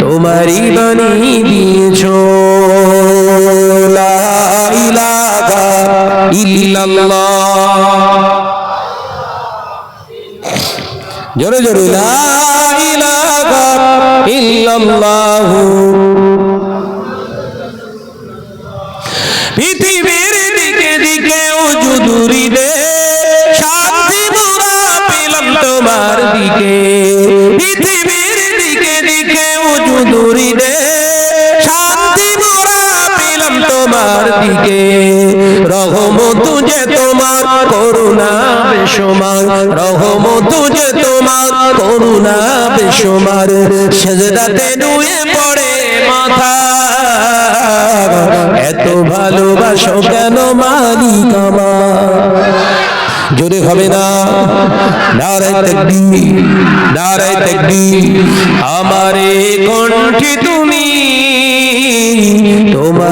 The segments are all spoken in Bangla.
তোমারই বানিয়ে দিয়েছ জোরে জোরে পৃথিবীর দিকে দিকে উজুদুরি দে শান্তি তোমার দিকে। তোমার দিকে। রহমত যে তোমার, করুণা বেসমার রহমত যে তোমার, করুণা বেসমার সেজদাতে নুয়ে পড়ে মাথা। এত ভালোবাসো কেন মালিক আমার? জোরে হবে না। নারায় তাকবীর নারায় তাকবীর। আমারে কণ্ঠে তুমি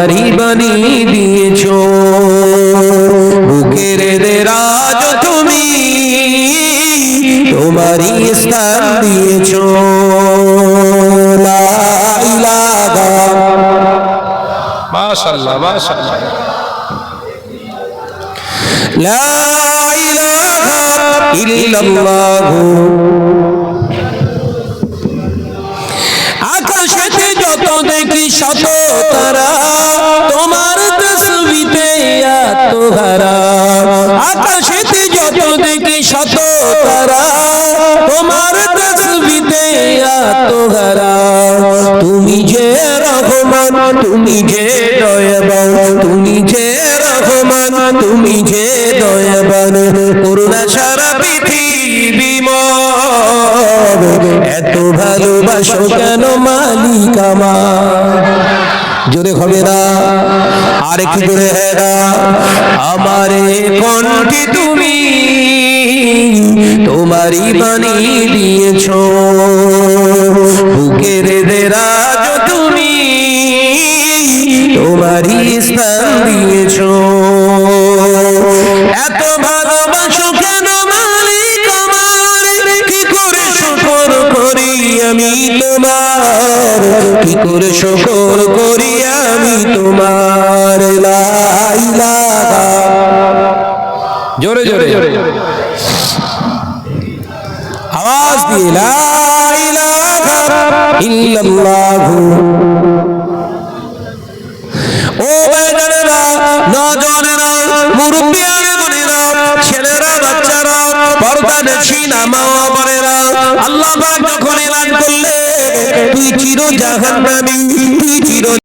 তোমারই বানিয়ে দিয়েছ। বুকের রাজ তুমি তোমারই স্থান দিয়েছ। মাশাআল্লাহ মাশাআল্লাহ লা ইলাহা ইল্লাল্লাহ। দেখি শত তারা? তোমার তসবিতে আত্মহারা আকাশেতে যত দেখি শত তারা, তোমার তসবিতে আত্মহারা তুমি যে রহমান, তুমি যে দয়াবান, তুমি যে রহমান, তুমি যে দয়াবান। করুণা সারা পৃথিবী এত ভালোবাসো কেন মালিক আমার? জোরে হবে না। আর একটু জোরে আমারে কণ্ঠে তুমি তোমারই বানিয়ে দিয়েছ। বুকের দেরাজ তুমি তোমারই স্থান দিয়েছ। এত ভালোবাসো কেন আমি তোমার কি করে শুকর করি আমি তোমার? ইলাহা। জোরে জোরে। আওয়াজ দিয়ে ইল্লাল্লাহ। ও বেজানেরা নজনেরা আল্লাহ যখন এলান করলে তুই চির জাহান্নামী তুই